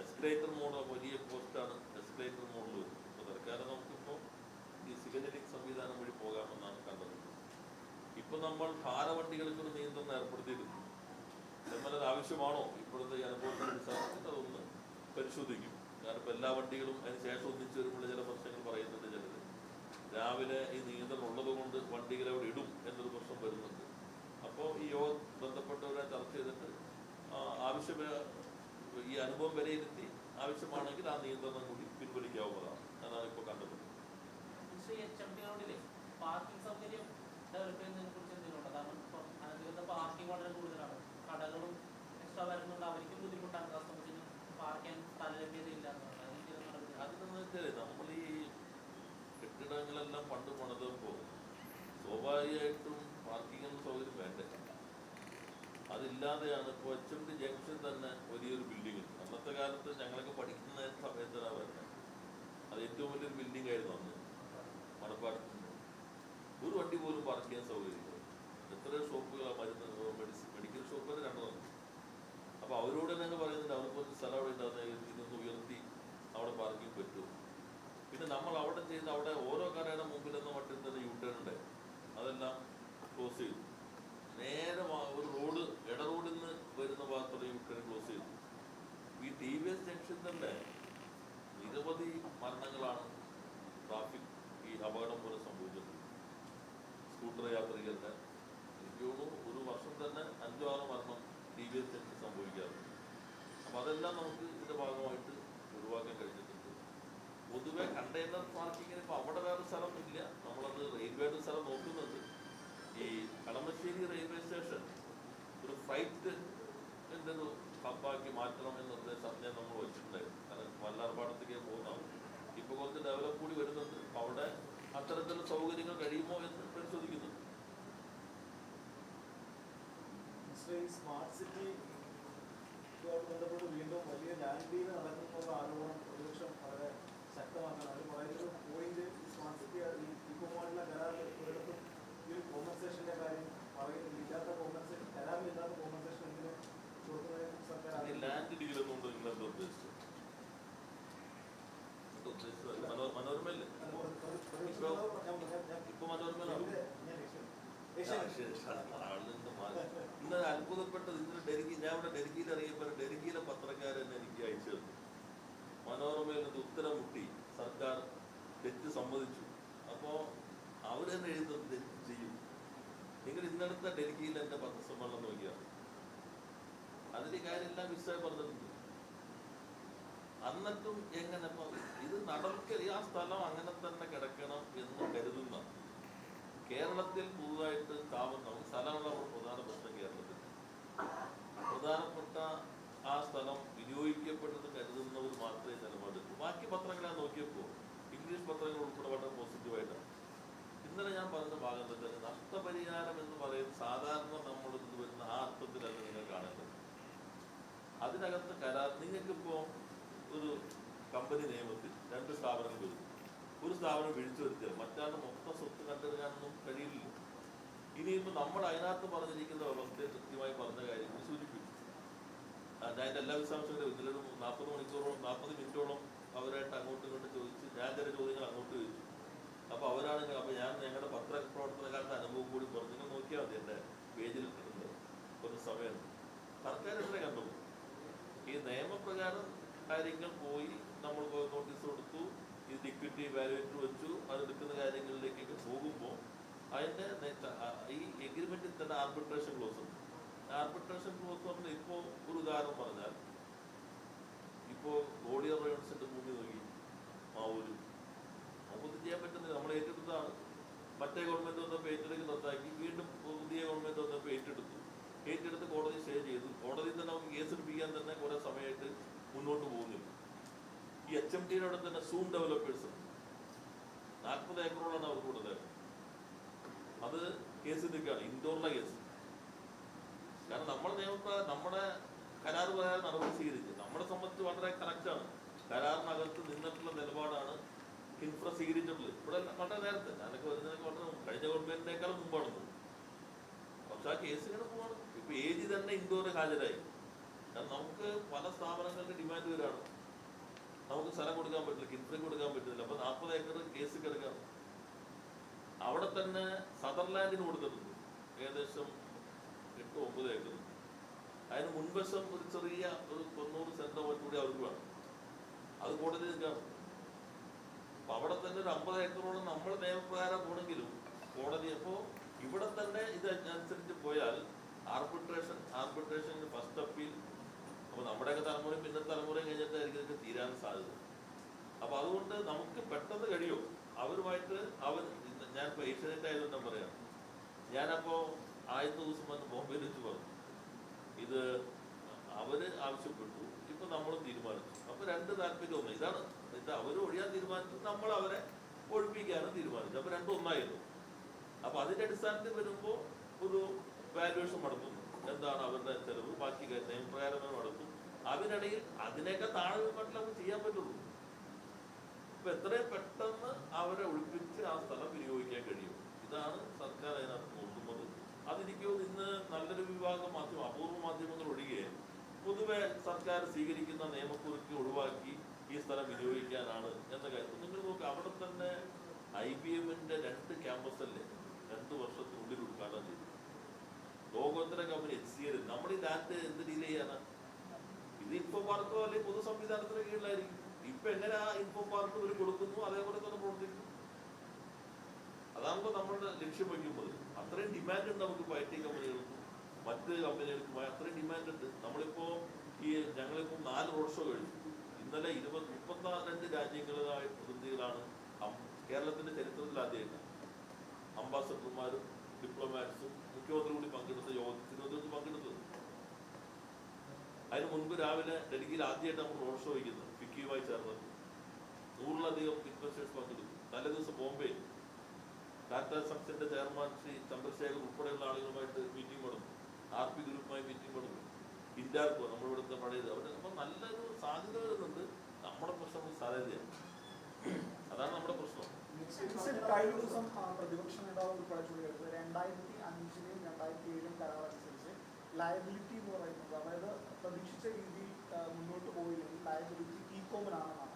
എസ്കലേറ്റർ മോഡ് വലിയ പോസ്റ്റാണ് എസ്കലേറ്റർ മോഡിൽ വരുന്നത്. അപ്പൊ തൽക്കാലം നമുക്കിപ്പോ ഈ സിഗനലിക് സംവിധാനം വഴി പോകാമെന്നാണ് കണ്ടത്. ഇപ്പൊ നമ്മൾ ഭാരവണ്ടികൾക്ക് ഒരു നിയന്ത്രണം ഏർപ്പെടുത്തിയിരുന്നു അത് ആവശ്യമാണോ? ഇപ്പോഴത്തെ അനുഭവത്തിന് അടിസ്ഥാനത്തിൽ അതൊന്ന് പരിശോധിക്കും. കാരണം ഇപ്പൊ എല്ലാ വണ്ടികളും അതിന് ശേഷം ഒന്നിച്ചു വരുമ്പോൾ ചില പ്രശ്നങ്ങൾ പറയുന്നുണ്ട് ചിലത് രാവിലെ ഈ നിയന്ത്രണം ഉള്ളത് കൊണ്ട് വണ്ടികൾ അവിടെ ഇടും എന്നൊരു പ്രശ്നം വരുന്നുണ്ട്. അപ്പോൾ ഈ യോഗം ബന്ധപ്പെട്ടവരെ ചർച്ച ചെയ്തിട്ട് ആ, ആവശ്യമ ഈ അനുഭവം വിലയിരുത്തി ആവശ്യമാണെങ്കിൽ ആ നിയന്ത്രണം കൂടി പിൻവലിക്കും പിൻവലിക്കാവുന്നതാണ്. അതാണ് ഇപ്പോൾ കണ്ടത്.
ശ്രീ എച്ച് എം ടി റോഡിലെ പാർക്കിംഗ് സൗകര്യം ഡെവലപ്പ് ചെയ്യുന്നതിനെ കുറിച്ച് എന്തെങ്കിലും ഉണ്ടോ കാരണം ഇപ്പം അനധികൃത പാർക്കിംഗ് വളരെ കൂടുതലാണ്. കടകളും എക്സ്ട്രാ വരുന്നുണ്ട്. അവർക്കും ബുദ്ധിമുട്ടാണ്. കസ്റ്റമേഴ്സിന് പാർക്ക് ചെയ്യാൻ സ്ഥല ലഭ്യത ഇല്ല എന്നുള്ളത് അതിന് ചില നടപടി
അതെന്ന് വെച്ചാൽ നമ്മൾ ഈ കെട്ടിടങ്ങളെല്ലാം പണ്ട് പണിതപ്പോൾ സ്വാഭാവികമായിട്ടും പാർക്കിങ്ങിന് സൗകര്യം വേണ്ടേ? അതില്ലാതെയാണ് ഇപ്പോൾ എച്ച് എം ടി ജംഗ്ഷൻ തന്നെ വലിയൊരു ബിൽഡിംഗ് അന്നത്തെ കാലത്ത് ഞങ്ങളൊക്കെ പഠിക്കുന്ന സമയത്താണ് വരുന്നത് അത് ഏറ്റവും വലിയൊരു ബിൽഡിംഗ് ആയിരുന്നു അന്ന്. മണപ്പാടത്ത് ഒരു വണ്ടി പോലും പാർക്ക് ചെയ്യാൻ സൗകര്യമില്ല. എത്ര ഷോപ്പുകൾ മരുന്ന് മെഡിക്കൽ തന്നെ രണ്ടെണ്ണം അപ്പോൾ അവരോട് തന്നെ പറയുന്നുണ്ട് അവർക്ക് കുറച്ച് സ്ഥലം അവിടെ ഉണ്ടാകുന്ന ഇതൊന്ന് ഉയർത്തി അവിടെ പാർക്കിംഗ് പറ്റും. പിന്നെ നമ്മൾ അവിടെ ചെയ്ത് അവിടെ ഓരോ കടയുടെ മുമ്പിൽ മുമ്പിലെന്ന മട്ടിൽ തന്നെ യൂട്ടേൺ ടേൺ ഉണ്ട്. അതെല്ലാം ക്ലോസ് ചെയ്തു. നേരെ ഒരു റോഡ് ഇട റോഡിൽ നിന്ന് വരുന്ന ഭാഗത്തുള്ള യൂ ടേൺ ക്ലോസ് ചെയ്തു. ഈ ടി വി എസ് ജംഗ്ഷൻ തന്നെ നിരവധി മരണങ്ങളാണ് ട്രാഫിക് ഈ അപകടം പോലെ സംഭവിച്ചത്. സ്കൂട്ടർ യാത്രികരുടെ എനിക്ക് ഒരു വർഷം തന്നെ അഞ്ചോ ആറോ മരണം ടി വി എസ് ജംഗ്ഷൻ സംഭവിക്കാറുണ്ട്. അപ്പം അതെല്ലാം നമുക്ക് ഇതിന്റെ ഭാഗമായിട്ട് ഒഴിവാക്കാൻ കഴിഞ്ഞിട്ടുണ്ട്. പൊതുവെ കണ്ടെയ്നർ പാർക്കിങ്ങിന് ഇപ്പൊ അവിടെ വേറെ സ്ഥലം ഇല്ല. നമ്മളത് റെയിൽവേയുടെ സ്ഥലം നോക്കുന്നുണ്ട്. ഈ കളമശ്ശേരി റെയിൽവേ സ്റ്റേഷൻ ഒരു ഫ്ലൈറ്റ് ഒരു ഹബ്ബാക്കി മാറ്റണം എന്ന സംശയം നമ്മൾ വെച്ചിട്ടുണ്ടായിരുന്നു. കാരണം വല്ലാർപാടത്തേക്ക് പോകുന്ന ഇപ്പൊ കുറച്ച് ഡെവലപ്പ് കൂടി വരുന്നുണ്ട്. അവിടെ അത്തരത്തിലുള്ള സൗകര്യങ്ങൾ കഴിയുമോ എന്ന് പരിശോധിക്കുന്നു.
സ്മാർട്ട് സിറ്റി ബന്ധപ്പെട്ട് വീണ്ടും വലിയ ലാൻഡ് ഡീൽ നടക്കുന്നുള്ള ആരോപണം പ്രതിപക്ഷം വളരെ ശക്തമാക്കണം അത് പറയുന്നത് പോയിന്റ് ഈ സ്മാർട്ട് സിറ്റി ഈ ഇപ്പമായിട്ടുള്ള കരാറിൽ ഒരിടത്തും ഈ കോമ്പൻസേഷന്റെ കാര്യം പറയുന്നില്ല ഇല്ലാത്ത കോമ്പൻസേഷൻ കരാറിലില്ലാത്ത കോമ്പൻസേഷൻ എന്തിന് കൊടുക്കുന്നതിന് സർക്കാർ
ഈ ലാൻഡ് ഡീൽ എന്നുകൊണ്ട് നിങ്ങൾ എന്താ ഉദ്ദേശിച്ചത് എന്താ ഉദ്ദേശിച്ചത് മനോ മനോരമയില്ലേ
അല്ല, പ്രതി- പ്രതി- പ്രതിപക്ഷം ഞാൻ- ഞാൻ- ഞാൻ-
ഇപ്പൊ മനോരമയിലാണോ
എന്റെ- ഞാൻ ഏഷ്യൻ-
ആ,
ഏഷ്യൻ-
ശരി, ശരി. ആളിന്റെ മാ- ഇന്ന് അത്ഭുതപ്പെട്ടത് ഇന്ന് ഡൽഹി ഞാൻ ഇവിടെ ഡൽഹിയിൽ ഇറങ്ങിയപ്പോൾ ഡൽഹിയിലെ പത്രക്കാരൻ എനിക്ക് അയച്ചു തന്നു മനോരമയിൽ ഉത്തരം മുട്ടി സർക്കാർ തെറ്റ് സമ്മതിച്ചു അപ്പോ അവരെന്നെ എഴുതുന്നത് ചെയ്യും നിങ്ങൾ ഇന്നലത്തെ ഡൽഹിയിൽ എന്റെ പത്രസമ്മേളനം നോക്കിയാണ് അതിന്റെ കാര്യമെല്ലാം മിസ്സായി പറഞ്ഞിട്ടുണ്ട് അന്നിട്ടും എങ്ങനെ ഇത് നടൽക്കൽ ആ സ്ഥലം അങ്ങനെ തന്നെ കിടക്കണം എന്ന് കരുതുന്ന കേരളത്തിൽ പുതുതായിട്ട് നമുക്ക് സ്ഥലമുള്ള ഒരു പ്രധാന പ്രശ്നം കേരളത്തിൽ. പ്രധാനപ്പെട്ട ആ സ്ഥലം വിനിയോഗിക്കപ്പെട്ടെന്ന് കരുതുന്നവർ മാത്രമേ നിലപാടെടുക്കൂ ബാക്കി പത്രങ്ങളെ നോക്കിയപ്പോൾ ഇംഗ്ലീഷ് പത്രങ്ങൾ ഉൾപ്പെടെ വളരെ പോസിറ്റീവായിട്ടാണ്. ഇന്നലെ ഞാൻ പറഞ്ഞ ഭാഗം തന്നെ നഷ്ടപരിഹാരം എന്ന് പറയുന്നത് സാധാരണ നമ്മൾ ഇത് വരുന്ന ആ അർത്ഥത്തിലല്ല നിങ്ങൾ കാണേണ്ടത്. അതിനകത്ത് കരാർ നിങ്ങൾക്കിപ്പോൾ ഒരു കമ്പനി നിയമത്തിൽ രണ്ട് സ്ഥാപനങ്ങൾ വരും ഒരു സ്ഥാപനം വിളിച്ചു വരുത്തിയാൽ മറ്റാളുടെ മൊത്തം സ്വത്ത് കണ്ടെടുക്കാനൊന്നും കഴിയില്ല ഇനിയിപ്പോൾ നമ്മൾ അതിനകത്ത് പറഞ്ഞിരിക്കുന്ന വ്യവസ്ഥയെ കൃത്യമായി പറഞ്ഞ കാര്യങ്ങൾ സൂചിപ്പിക്കും അതായത് എല്ലാ വിശദാംശങ്ങളും ഇതിലൊരു നാൽപ്പത് മണിക്കൂറോളം നാൽപ്പത് മിനിറ്റോളം അവരായിട്ട് അങ്ങോട്ടും ഇങ്ങോട്ടും ചോദിച്ച് ഞാൻ ചില ചോദ്യങ്ങൾ അങ്ങോട്ട് ചോദിച്ചു. അപ്പൊ അവരാണെങ്കിൽ അപ്പൊ ഞാൻ ഞങ്ങളുടെ പത്ര പ്രവർത്തനക്കാരുടെ അനുഭവം കൂടി പറഞ്ഞു. നിങ്ങൾ നോക്കിയാൽ മതി എന്റെ പേജിൽ കിട്ടുന്നത് കുറച്ച് സമയം. സർക്കാർ എത്ര കണ്ടു? ഈ നിയമപ്രകാരം കാര്യങ്ങൾ പോയി നമ്മൾ നോട്ടീസ് കൊടുത്തു ഇത് ഇക്വിറ്റി വാലുവേറ്റർ വെച്ചു അതെടുക്കുന്ന കാര്യങ്ങളിലേക്കൊക്കെ പോകുമ്പോൾ അതിന്റെ ഈ എഗ്രിമെന്റിൽ തന്നെ ആർബിട്രേഷൻ ക്ലോസ് ഉണ്ട്. ആർബിട്രേഷൻ ക്ലോസ് പറഞ്ഞാൽ ഇപ്പോൾ ഒരു ഉദാഹരണം പറഞ്ഞാൽ ഇപ്പോൾ ഗോളിയർ റയോൺസിന്റെ ഭൂമി നോക്കി മാവൂര്. നമുക്കൊന്നും ചെയ്യാൻ പറ്റുന്നില്ല നമ്മൾ ഏറ്റെടുത്താണ് മറ്റേ ഗവൺമെന്റ് വന്നപ്പോൾ പേറ്റെടുക്കുന്ന റദ്ദാക്കി വീണ്ടും പുതിയ ഗവൺമെന്റ് വന്നപ്പോൾ ഏറ്റെടുത്തു ഏറ്റെടുത്ത് കോടതി സ്റ്റേ ചെയ്തു. കോടതിയിൽ തന്നെ നമുക്ക് കേസ് എടുപ്പിക്കാൻ തന്നെ കുറെ സമയമായിട്ട് മുന്നോട്ട് പോകുന്നില്ല ഈ എച്ച് എം ടിയുടെ തന്നെ സൂം ഡെവലപ്പേഴ്സ് നാൽപ്പത് ഏക്കറോളാണ് അവർക്ക് കൊടുത്തത്. അത് കേസ് നിൽക്കുകയാണ് ഇൻഡോറിലെ കേസ് കാരണം നമ്മുടെ നിയമപ്രകാരം നമ്മുടെ കരാർ പ്രകാരം നടപടി സ്വീകരിച്ചു. നമ്മളെ സംബന്ധിച്ച് വളരെ കറക്റ്റാണ് കരാറിനകത്ത് നിന്നിട്ടുള്ള നിലപാടാണ് കിൻഫ്ര സ്വീകരിച്ചിട്ടുള്ളത്. ഇവിടെ വളരെ നേരത്തെ. ഞാനൊക്കെ വരുന്നതിനൊക്കെ വളരെ. കഴിഞ്ഞ ഗവൺമെന്റിനേക്കാളും മുമ്പാണ് പക്ഷെ ആ കേസ് ഇങ്ങനെ പോവാണ്. ഇപ്പൊ ഏജ് തന്നെ ഇൻഡോർ ഹാജരായി. കാരണം നമുക്ക് പല സ്ഥാപനങ്ങൾക്ക് ഡിമാൻഡ് വരാണ് നമുക്ക് സ്ഥലം കൊടുക്കാൻ പറ്റില്ല കിൻഫ്രയ്ക്ക് കൊടുക്കാൻ പറ്റുന്നില്ല. അപ്പൊ നാൽപ്പത് ഏക്കർ കേസ് കിടക്കാം അവിടെ തന്നെ സദർലാൻഡിന് കൊടുത്തിട്ടുണ്ട്. ഏകദേശം എട്ട് ഒമ്പത് ഏക്കർ അതിന് മുൻവശം ഒരു ചെറിയ ഒരു തൊണ്ണൂറ് സെന്റോ കൂടി അവർക്ക് വേണം. അത് കോടതി നിൽക്കാം അപ്പൊ അവിടെ തന്നെ ഒരു അമ്പത് ഏക്കറോളം നമ്മൾ നിയമപ്രകാരം പോണെങ്കിലും കോടതി അപ്പോ ഇവിടെ തന്നെ ഇത് അനുസരിച്ച് പോയാൽ ആർബിട്രേഷൻ ആർബിട്രേഷൻ ഫസ്റ്റ് അപ്പീൽ അപ്പൊ നമ്മുടെയൊക്കെ തലമുറയും പിന്നെ തലമുറയും കഴിഞ്ഞിട്ടായിരിക്കും ഇതൊക്കെ തീരാൻ സാധ്യത. അപ്പൊ അതുകൊണ്ട് നമുക്ക് പെട്ടെന്ന് കഴിയും. അവരുമായിട്ട് അവർ ഞാൻ ഏഷ്യനെറ്റ് ആയതുകൊണ്ട് പറയാം. ഞാനപ്പോ ആദ്യത്തെ ദിവസം വന്ന് ബോംബെയിൽ വെച്ച് പറഞ്ഞു. ഇത് അവർ ആവശ്യപ്പെട്ടു. ഇപ്പൊ നമ്മൾ തീരുമാനിച്ചു. അപ്പൊ രണ്ട് താല്പര്യം ഇതാണ് ഇത് അവർ ഒഴിയാൻ തീരുമാനിച്ചു. നമ്മൾ അവരെ ഒഴിപ്പിക്കാനും തീരുമാനിച്ചു. അപ്പൊ രണ്ടും ഒന്നായിരുന്നു. അപ്പൊ അതിന്റെ അടിസ്ഥാനത്തിൽ വരുമ്പോ ഒരു വാല്യുവേഷൻ നടത്തുന്നു എന്താണ് അവരുടെ ചെലവ്? ബാക്കി നിയമപ്രകാരം നടക്കും. അതിനിടയിൽ അതിനേക്കാൾ താഴെ നിന്നിട്ട് നമുക്ക് ചെയ്യാൻ പറ്റുള്ളൂ. അപ്പൊ എത്രയും പെട്ടെന്ന് അവരെ ഒളിപ്പിച്ച് ആ സ്ഥലം വിനിയോഗിക്കാൻ കഴിയും. ഇതാണ് സർക്കാർ അതിനകത്ത് നോക്കുന്നത്. അതിരിക്കോ ഇന്ന് നല്ലൊരു വിഭാഗം മാധ്യമം അപൂർവ മാധ്യമങ്ങൾ ഒഴികെ പൊതുവെ സർക്കാർ സ്വീകരിക്കുന്ന നിയമക്കുറിക്ക് ഒഴിവാക്കി ഈ സ്ഥലം വിനിയോഗിക്കാനാണ് എന്ന കാര്യം. നിങ്ങൾ നോക്കുക അവിടെ തന്നെ ഐ ബി എമ്മിന്റെ രണ്ട് ക്യാമ്പസ് അല്ലേ രണ്ട് വർഷത്തിനുള്ളിൽ ഉദ്ഘാടനം ചെയ്തു. ലോകോത്തര കമ്പനി എച്ച് സി എൽ ഈ ലാൻഡ് എന്ത് ഡീൽ ചെയ്യാനാ? ഇത് ഇൻഫോ പാർക്കോ അല്ലെങ്കിൽ പൊതു സംവിധാനത്തിന് കീഴിലായിരിക്കും. ഇപ്പൊ എങ്ങനെ ആ ഇൻഫോ പാർക്ക് ഒരു കൊടുക്കുന്നു? അതേപോലെ തന്നെ പ്രവർത്തിക്കുന്നു അതാകുമ്പോൾ നമ്മളുടെ ലക്ഷ്യം വയ്ക്കുമ്പോൾ അത്രയും ഡിമാൻഡ് ഉണ്ട് നമുക്ക് ഐ ടി കമ്പനികൾക്കും. മറ്റ് കമ്പനികൾക്കും അത്രയും ഡിമാൻഡ് ഉണ്ട്. നമ്മളിപ്പോ ഈ ഞങ്ങളിപ്പോ നാല് റോഡ് ഷോ കഴിഞ്ഞു. ഇന്നലെ ഇരുപത് മുപ്പത്തിരണ്ട് രാജ്യങ്ങളിലായ പ്രതിനിധികളാണ് കേരളത്തിന്റെ ചരിത്രത്തിൽ ആദ്യമായിട്ട്. അംബാസഡർമാരും ഡിപ്ലോമാറ്റ്സും മുഖ്യമന്ത്രി കൂടി പങ്കെടുത്ത യോഗത്തിൽ തിരുവനന്തപുരത്ത് പങ്കെടുത്തത് അതിന് മുൻപ് രാവിലെ ഡൽഹിയിൽ ആദ്യമായിട്ട് നമ്മൾ റോഡ് ഷോ വയ്ക്കുന്നത് ഫിക്കിയുമായി ചേർന്ന്. നൂറിലധികം ഇൻവെസ്റ്റേഴ്സ് പങ്കെടുക്കും തലേ ദിവസം ബോംബെ. ടാറ്റ സൺസിന്റെ ചെയർമാൻ ശ്രീ ചന്ദ്രശേഖർ ഉൾപ്പെടെയുള്ള ആളുകളുമായിട്ട് മീറ്റിംഗ് നടന്നു. ആർ പി ഗ്രൂപ്പുമായി മീറ്റിംഗ് നടന്നു. ഇന്ത്യാർക്കോ നമ്മളിവിടുത്തെ പഴയത് അവർ അപ്പൊ നല്ലൊരു സാധ്യത വരുന്നുണ്ട്. നമ്മുടെ പ്രശ്നം സാധ്യതയാണ്. അതാണ് നമ്മുടെ പ്രശ്നം.
കഴിഞ്ഞ ദിവസം പ്രതിപക്ഷ രണ്ടായിരത്തി അഞ്ചിലും രണ്ടായിരത്തി ഏഴിലും കരാർ ലയബിലിറ്റി എന്ന് പറയുന്നത് അതായത് പ്രതീക്ഷിച്ച രീതിയിൽ മുന്നോട്ട് പോയില്ലെങ്കിൽ ലയബിലിറ്റി ടീകോമിനാണെന്നാണ്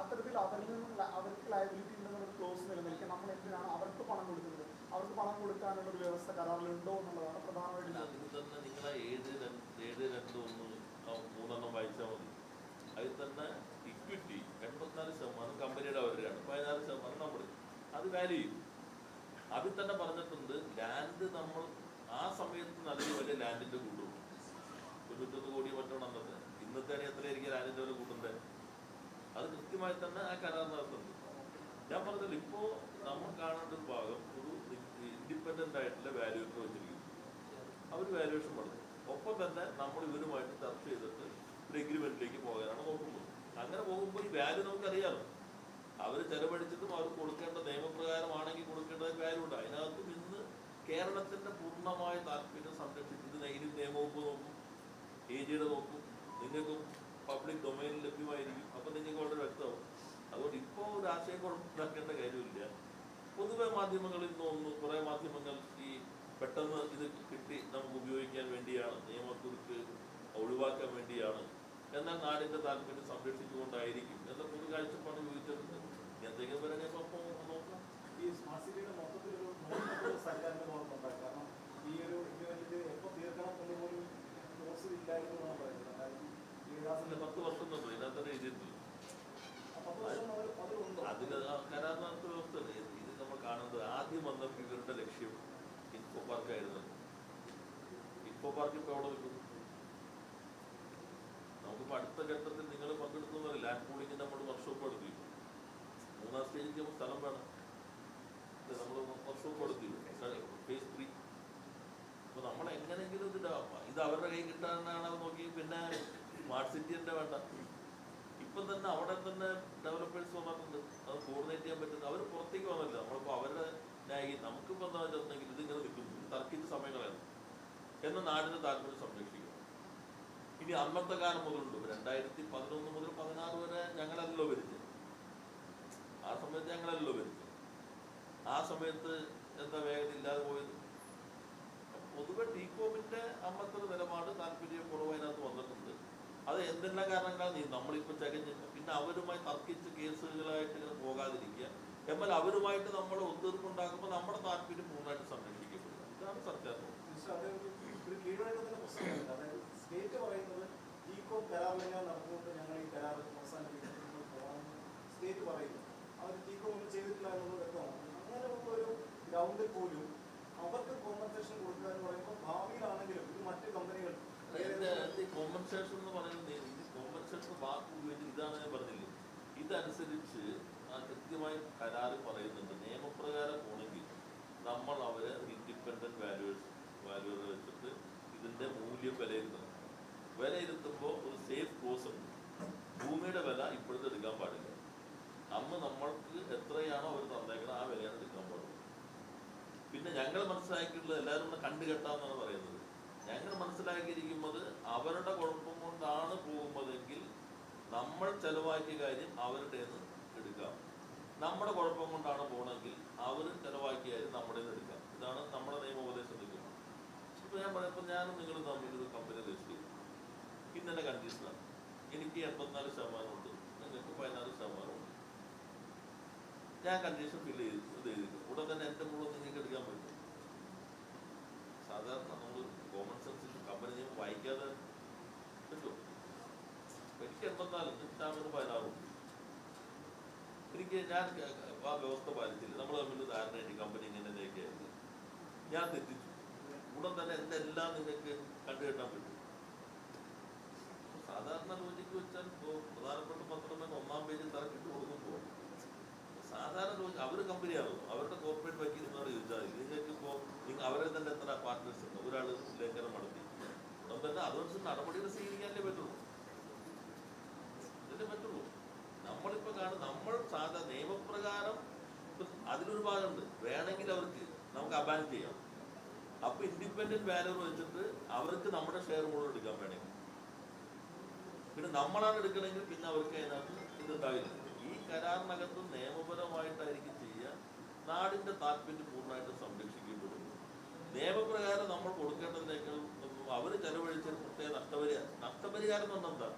അത്തരത്തിൽ അവരിൽ നിന്നും അവർക്ക് ലയബിലിറ്റി ഉണ്ടെന്നുള്ള ക്ലോസ് നിലനിൽക്കുക. നമ്മൾ എന്തിനാണ് അവർക്ക് പണം കൊടുക്കുന്നത്? അവർക്ക് പണം കൊടുക്കാനുള്ള ഒരു വ്യവസ്ഥ കരാറിലുണ്ടോ എന്നുള്ളതാണ് പ്രധാനമായിട്ടും
നിങ്ങളെ മൂന്നെണ്ണം വായിച്ചാൽ മതി. അതിൽ തന്നെ ഇക്വിറ്റി എൺപത്തിനാല് ശതമാനം കമ്പനിയുടെ അവരുടെയാണ് പതിനാല് ശതമാനം നമ്മുടെ. അത് വാല്യൂ ചെയ്യും. അതിൽ തന്നെ പറഞ്ഞിട്ടുണ്ട് ലാൻഡ് നമ്മൾ ആ സമയത്ത് നല്ല വലിയ ലാൻഡിന്റെ കൂടും തൊണ്ണൂറ്റൊന്ന് കോടി മറ്റോ അന്നത്തെ. ഇന്നത്തെ എത്രയായിരിക്കും ലാൻഡിന്റെ ഒരു കൂട്ടുന്നത് അത് കൃത്യമായി തന്നെ ആ കരാർ നടത്തുന്നത് ഞാൻ പറഞ്ഞത് ഇപ്പോ നമ്മൾ കാണേണ്ട ഒരു ഭാഗം ഒരു ഇൻഡിപെൻഡന്റ് ആയിട്ടുള്ള വാല്യൂഷൻ വെച്ചിരിക്കുന്നു. അവർ വാല്യുവേഷൻ പറഞ്ഞു ഒപ്പം തന്നെ നമ്മൾ ഇവരുമായിട്ട് ചർച്ച ചെയ്തിട്ട് ഒരു എഗ്രിമെന്റിലേക്ക് പോകാനാണ് നോക്കുന്നത്. അങ്ങനെ പോകുമ്പോൾ ഈ വാല്യൂ നമുക്കറിയാമല്ലോ അവർ ചെലവഴിച്ചിട്ടും അവർ കൊടുക്കേണ്ട നിയമപ്രകാരമാണെങ്കിൽ കൊടുക്കേണ്ട വാല്യൂ ഉണ്ട്. അതിനകത്ത് കേരളത്തിന്റെ പൂർണമായ താല്പര്യം സംരക്ഷിച്ചത് ഇനി നിയമവകുപ്പ് നോക്കും എ ജിയുടെ നോക്കും നിങ്ങൾക്കും പബ്ലിക് ഡൊമൈനിൽ ലഭ്യമായിരിക്കും. അപ്പൊ നിങ്ങൾക്ക് വളരെ വ്യക്തമാവും. അതുകൊണ്ട് ഇപ്പോൾ ഒരു ആശയക്കുഴപ്പമുണ്ടാക്കേണ്ട കാര്യമില്ല. പൊതുവെ മാധ്യമങ്ങളിൽ തോന്നുന്നു കുറെ മാധ്യമങ്ങൾ ഈ പെട്ടെന്ന് ഇത് കിട്ടി നമുക്ക് ഉപയോഗിക്കാൻ വേണ്ടിയാണ് നിയമക്കുറിച്ച് ഒഴിവാക്കാൻ വേണ്ടിയാണ്. എന്നാൽ നാടിന്റെ താല്പര്യം സംരക്ഷിച്ചുകൊണ്ടായിരിക്കും. എന്ന പൊതു കാഴ്ചപ്പാട് ചോദിച്ചത് എന്തെങ്കിലും വരണേ നോക്കാം.
ഈ സ്മാർട്ട് മൊത്തത്തിലൊരു നോട്ടൊരു സർക്കാരിന്റെ ഭാഗത്തുണ്ടായി കാരണം ഈ ഒരു ഇഗ്രിമെന്റിൽ എപ്പോൾ തീർക്കണം എന്ന് പോലും രണ്ടായിരത്തി
പത്ത് വർഷം തന്നെ ഇതിനകത്ത് എഴുതിയിട്ടില്ല അതിൽ കരാറിനകത്ത് വ്യവസ്ഥ ഇത് നമ്മൾ കാണുന്നത് ആദ്യം ഇവരുടെ ലക്ഷ്യം ഇൻഫോ പാർക്കായിരുന്നു ഇൻഫോ പാർക്ക് ഇപ്പോൾ എവിടെ നിൽക്കുന്നു? നമുക്കിപ്പോൾ അടുത്ത ഘട്ടത്തിൽ നിങ്ങൾ പങ്കെടുക്കുന്ന ലാൻഡ് പൂളിങ്ങിന് നമ്മൾ വർക്ക്ഷോപ്പ് എടുത്തി മൂന്നാം സ്റ്റേജിൽ നമുക്ക് സ്ഥലം വേണം. നമ്മൾ വർക്ക്ഷോപ്പ് എടുത്തി ഫേസ് ത്രീ. അപ്പൊ നമ്മൾ എങ്ങനെയെങ്കിലും ഇത് ഇത് അവരുടെ കൈ കിട്ടാനാണ് നോക്കി. പിന്നെ സ്മാർട്ട് സിറ്റി തന്നെ വേണ്ട. ഇപ്പം തന്നെ അവിടെ തന്നെ ഡെവലപ്പേഴ്സ് വന്നിട്ടുണ്ട്. അത് കോർഡിനേറ്റ് ചെയ്യാൻ പറ്റുന്നത് അവർ പുറത്തേക്ക് വന്നില്ല. നമ്മളിപ്പോൾ അവരുടെ ന്യായി നമുക്കിപ്പോൾ എന്താ വെച്ചിട്ടുണ്ടെങ്കിൽ ഇതിങ്ങനെ നിൽക്കുന്നു. തർക്കിച്ച് സമയങ്ങളായിരുന്നു എന്ന നാടിന്റെ താല്പര്യം സംരക്ഷിക്കണം. ഇനി അന്നത്തെ കാലം മുതലുണ്ട്. രണ്ടായിരത്തി പതിനൊന്ന് മുതൽ പതിനാറ് വരെ ഞങ്ങളല്ലോ ഭരിച്ചത്. ആ സമയത്ത് ഞങ്ങളല്ലോ ഭരിച്ചത്. ആ സമയത്ത് എന്താ വേഗത ഇല്ലാതെ പോയത്? പൊതുവെ ടീകോമിന്റെ അന്നത്തെ ഒരു നിലപാട് താല്പര്യം കുറവ് അതിനകത്ത് വന്നിട്ടുണ്ട്. അത് എന്തെല്ലാം കാരണങ്ങളാണ് നീ നമ്മളിപ്പോൾ ചകഞ്ഞിട്ട് പിന്നെ അവരുമായി തർക്കിച്ച് കേസുകളായിട്ട് ഇങ്ങനെ പോകാതിരിക്കുക. എന്നാൽ അവരുമായിട്ട് നമ്മൾ ഒത്തീർപ്പുണ്ടാക്കുമ്പോൾ നമ്മുടെ താല്പര്യം പൂർണമായിട്ട് സംരക്ഷിക്കപ്പെടുക. ഇതാണ് സർക്കാർ
സ്റ്റേറ്റ് പറയുന്നത് ഈക്കോ കരാർ ലംഘനം നടന്നുകൊണ്ട് ഞങ്ങൾ ഈ കരാർ അവസാനിപ്പിക്കുന്നു സ്റ്റേറ്റ് പറയുന്നു. അവർ ടീക്കോ ഒന്നും ചെയ്തിട്ടില്ല എന്നുള്ളത് വ്യക്തമാണ്. അങ്ങനെയുള്ള ഒരു ഗ്രൗണ്ടിൽ പോലും അവർക്ക് കോമ്പൻസേഷൻ കൊടുക്കുക എന്ന് പറയുമ്പോൾ ഭാവിയിലാണെങ്കിലും ഇത് മറ്റ് കമ്പനികൾ
കോമ്പൻസേഷൻ എന്ന് പറയുന്നത് ഇത് കോമ്പൻസേഷൻ വാക്ക് ഉപയോഗിച്ച് ഇതാണ് ഞാൻ പറഞ്ഞില്ലേ? ഇത് ഇതനുസരിച്ച് കൃത്യമായി കരാറ് പറയുന്നുണ്ട്. നിയമപ്രകാരം പോണെങ്കിൽ നമ്മൾ അവരെ ഇൻഡിപെൻഡന്റ് വാല്യൂസ് വാല്യൂസ് വെച്ചിട്ട് ഇതിന്റെ മൂല്യം വിലയിരുത്തണം. വിലയിരുത്തുമ്പോൾ ഒരു സേഫ് കോഴ്സ് ഉണ്ട്. ഭൂമിയുടെ വില ഇപ്പോഴത്തെ എടുക്കാൻ പാടില്ല. അന്ന് നമ്മൾക്ക് എത്രയാണോ അവർ തന്നേക്കണം ആ വിലയാണ് പിന്നെ ഞങ്ങൾ മനസ്സിലാക്കിയിട്ടുള്ളത് എല്ലാവരും കൂടെ കണ്ടു കെട്ടാന്നാണ് പറയുന്നത്. ഞങ്ങൾ മനസ്സിലാക്കിയിരിക്കുന്നത് അവരുടെ കുഴപ്പം കൊണ്ടാണ് പോകുന്നതെങ്കിൽ നമ്മൾ ചെലവാക്കിയ കാര്യം അവരുടെ എടുക്കാം. നമ്മുടെ കുഴപ്പം കൊണ്ടാണ് പോകണമെങ്കിൽ അവർ ചെലവാക്കിയ കാര്യം നമ്മുടെ എടുക്കാം. ഇതാണ് നമ്മുടെ നിയമോപദേശം എടുക്കുന്നത് ഇപ്പൊ ഞാൻ പറയുമ്പോൾ ഞാനും നിങ്ങളും തമ്മിൽ ഒരു കമ്പനി രജിസ്റ്റർ ചെയ്തു. ഇന്നെ കണ്ടീഷനാണ് എനിക്ക് എൺപത്തിനാല് ശതമാനം ഉണ്ട് നിങ്ങൾക്ക് പതിനാറ് ശതമാനം ഉണ്ട് ഞാൻ കണ്ടീഷൻ ഫില്ല് ചെയ്ത് ചെയ്തിട്ട്. ഉടൻ തന്നെ എന്റെ മുകളിൽ നിങ്ങൾക്ക് എടുക്കാൻ പറ്റും. സാധാരണ നമ്മൾ കോമൺ സെൻസിൽ കമ്പനി നിയമം വായിക്കാതെ പറ്റുമോ? എനിക്ക് എൺപത്തിനാലുണ്ട് ഷാമിന് പതിനാറും എനിക്ക് ഞാൻ ആ വ്യവസ്ഥ പാലിച്ചില്ല. നമ്മൾ തമ്മിൽ ധാരണയായിട്ട് കമ്പനി ഇങ്ങനെ ഇതൊക്കെയായിരുന്നു ഞാൻ തെറ്റിച്ചു. ഉടൻ തന്നെ എന്റെ എല്ലാം നിങ്ങൾക്ക് കണ്ടുകെട്ടാൻ പറ്റും? സാധാരണ ലോജിക്ക് വെച്ചാൽ ഇപ്പോൾ പ്രധാനപ്പെട്ട പത്രം ഒന്നാം പേജിൽ തറക്കിട്ട് കൊടുക്കുമ്പോൾ സാധാരണ ചോദിച്ചു അവർ കമ്പനിയാണല്ലോ അവരുടെ കോർപ്പറേറ്റ് വക്കീലിനോട് ചോദിച്ചാൽ ഇതിന് ചോദിക്കുമ്പോൾ നിങ്ങൾ അവരെ തന്നെ എത്ര പാർട്ട്നേഴ്സ് ഉണ്ട്? ഒരാൾ ലേഖനം നടത്തി. നമുക്ക് തന്നെ അതനുസരിച്ച് നടപടികൾ സ്വീകരിക്കാനല്ലേ പറ്റുള്ളൂ. ഇതിന്റെ പറ്റുള്ളൂ. നമ്മളിപ്പോൾ കാണും നമ്മൾ സാധാരണ നിയമപ്രകാരം അതിലൊരു ഭാഗമുണ്ട്. വേണമെങ്കിൽ അവർക്ക് നമുക്ക് അബാൻ ചെയ്യാം. അപ്പൊ ഇൻഡിപെൻഡന്റ് വാലുവർ വെച്ചിട്ട് അവർക്ക് നമ്മുടെ ഷെയർ മുഴുവൻ എടുക്കാൻ വേണമെങ്കിൽ. പിന്നെ നമ്മളാണ് എടുക്കണമെങ്കിൽ പിന്നെ അവർക്ക് അതിനകത്ത് ഇതുണ്ടാവില്ല. ഈ കരാറിനകത്ത് നിയമപരമായിട്ടായിരിക്കും ചെയ്യുക. നാടിന്റെ താല്പര്യം പൂർണമായിട്ട് സംരക്ഷിക്കപ്പെടും നിയമപ്രകാരം നമ്മൾ കൊടുക്കേണ്ടതിനേക്കാൾ അവർ ചെലവഴിച്ച പ്രത്യേക നഷ്ടപരിഹാരം നഷ്ടപരിഹാരം എന്ന് എന്താ?